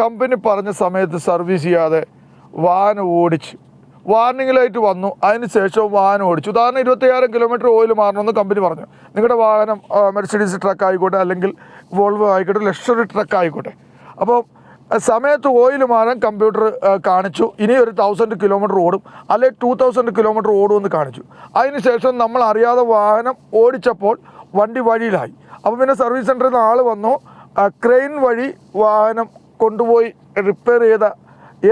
Company പറഞ്ഞ സമയത്ത് service ചെയ്യാതെ വാഹനം ഓടിച്ച് വാർണിംഗ് ലൈറ്റ് വന്നു. അതിന് ശേഷം വാഹനം ഓടിച്ചു. ഉദാഹരണം ഇരുപത്തയ്യായിരം കിലോമീറ്റർ ഓയിൽ മാറണമെന്ന് കമ്പനി പറഞ്ഞു. നിങ്ങളുടെ വാഹനം മെർസിഡീസ് ട്രക്ക് ആയിക്കോട്ടെ അല്ലെങ്കിൽ വോൾവോ ആയിക്കോട്ടെ ലക്ഷറി ട്രക്ക് ആയിക്കോട്ടെ. അപ്പോൾ സമയത്ത് ഓയിൽ മാറാൻ കമ്പ്യൂട്ടർ കാണിച്ചു. ഇനി ഒരു തൗസൻഡ് കിലോമീറ്റർ ഓടും. അല്ലെങ്കിൽ ടു തൗസൻഡ് കിലോമീറ്റർ ഓടുമെന്ന് കാണിച്ചു. അതിനുശേഷം നമ്മൾ അറിയാതെ വാഹനം ഓടിച്ചപ്പോൾ വണ്ടി വഴിയിലായി. അപ്പോൾ പിന്നെ സർവീസ് സെന്ററിൽ നിന്ന് ആൾ വന്നു. ക്രെയിൻ വഴി വാഹനം കൊണ്ടുപോയി റിപ്പയർ ചെയ്ത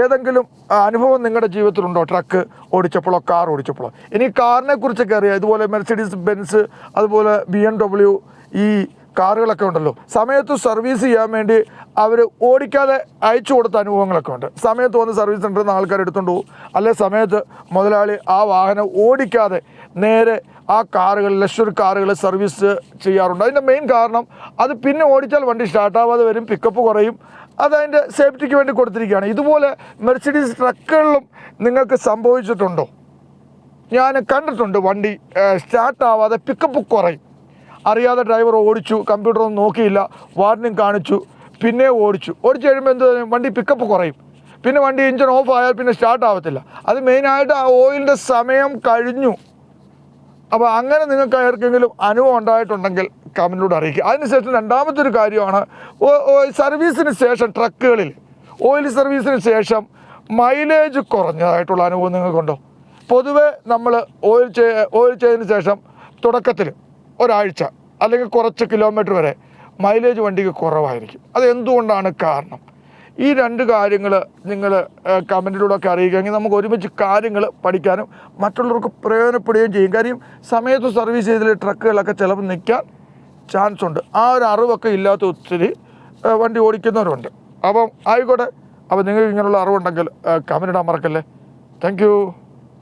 ഏതെങ്കിലും അനുഭവം നിങ്ങളുടെ ജീവിതത്തിലുണ്ടോ? ട്രക്ക് ഓടിച്ചപ്പോഴോ കാർ ഓടിച്ചപ്പോഴോ? ഇനി കാറിനെ കുറിച്ചൊക്കെ അറിയാം. ഇതുപോലെ മെർസിഡീസ് ബെൻസ് അതുപോലെ ബി എം ഡബ്ല്യു ഈ കാറുകളൊക്കെ ഉണ്ടല്ലോ. സമയത്ത് സർവീസ് ചെയ്യാൻ വേണ്ടി അവർ ഓടിക്കാതെ അയച്ചു കൊടുത്ത അനുഭവങ്ങളൊക്കെ ഉണ്ട്. സമയത്ത് വന്ന് സർവീസ് സെന്ററിൽ നിന്ന് ആൾക്കാർ എടുത്തുകൊണ്ട് പോകും അല്ലെ സമയത്ത് മുതലാളി ആ വാഹനം ഓടിക്കാതെ നേരെ ആ കാറുകൾ ലക്ഷറി കാറുകൾ സർവീസ് ചെയ്യാറുണ്ട്. അതിന്റെ മെയിൻ കാരണം അത് പിന്നെ ഓടിച്ചാൽ വണ്ടി സ്റ്റാർട്ടാവാതെ വരും പിക്കപ്പ് കുറയും. അതതിന്റെ സേഫ്റ്റിക്ക് വേണ്ടി കൊടുത്തിരിക്കുകയാണ്. ഇതുപോലെ മെർസിഡീസ് ട്രക്കുകളിലും നിങ്ങൾക്ക് സംഭവിച്ചിട്ടുണ്ടോ? ഞാൻ കണ്ടിട്ടുണ്ട് വണ്ടി സ്റ്റാർട്ടാവാതെ പിക്കപ്പ് കുറയും. അറിയാതെ ഡ്രൈവർ ഓടിച്ചു കമ്പ്യൂട്ടർ ഒന്നും നോക്കിയില്ല വാർണിംഗ് കാണിച്ചു പിന്നെ ഓടിച്ചു. ഓടിച്ചു കഴിയുമ്പോൾ എന്ത് വണ്ടി പിക്കപ്പ് കുറയും. പിന്നെ വണ്ടി എഞ്ചിൻ ഓഫ് ആയാൽ പിന്നെ സ്റ്റാർട്ട് ആവത്തില്ല. അത് മെയിനായിട്ട് ആ ഓയിലിന്റെ സമയം കഴിഞ്ഞു. അപ്പോൾ അങ്ങനെ നിങ്ങൾക്ക് ആർക്കെങ്കിലും അനുഭവം ഉണ്ടായിട്ടുണ്ടെങ്കിൽ കമന്റിലൂടെ അറിയിക്കുക. അതിനുശേഷം രണ്ടാമത്തെ ഒരു കാര്യമാണ് സർവീസിന് ശേഷം ട്രക്കുകളിൽ ഓയിൽ സർവീസിന് ശേഷം മൈലേജ് കുറഞ്ഞതായിട്ടുള്ള അനുഭവം നിങ്ങൾക്കുണ്ടോ? പൊതുവേ നമ്മൾ ഓയിൽ ഓയിൽ ചെയ്തതിന് ശേഷം തുടക്കത്തിൽ ഒരാഴ്ച അല്ലെങ്കിൽ കുറച്ച് കിലോമീറ്റർ വരെ മൈലേജ് വണ്ടിക്ക് കുറവായിരിക്കും. അത് എന്തുകൊണ്ടാണ് കാരണം? ഈ രണ്ട് കാര്യങ്ങൾ നിങ്ങൾ കമന്റിലൂടെ ഒക്കെ അറിയിക്കുകയെങ്കിൽ നമുക്ക് ഒരുമിച്ച് കാര്യങ്ങൾ പഠിക്കാനും മറ്റുള്ളവർക്ക് പ്രയോജനപ്പെടുകയും ചെയ്യും. കാര്യം സമയത്ത് സർവീസ് ചെയ്തിൽ ട്രക്കുകളൊക്കെ ചിലപ്പോൾ നിൽക്കാൻ ചാൻസ് ഉണ്ട്. ആ ഒരു അറിവൊക്കെ ഇല്ലാത്ത ഒത്തിരി വണ്ടി ഓടിക്കുന്നവരുണ്ട്. അപ്പം ആയിക്കോട്ടെ. അപ്പം നിങ്ങൾക്ക് ഇങ്ങനെയുള്ള അറിവുണ്ടെങ്കിൽ കമന്റ് ഇടാൻ മറക്കല്ലേ. താങ്ക്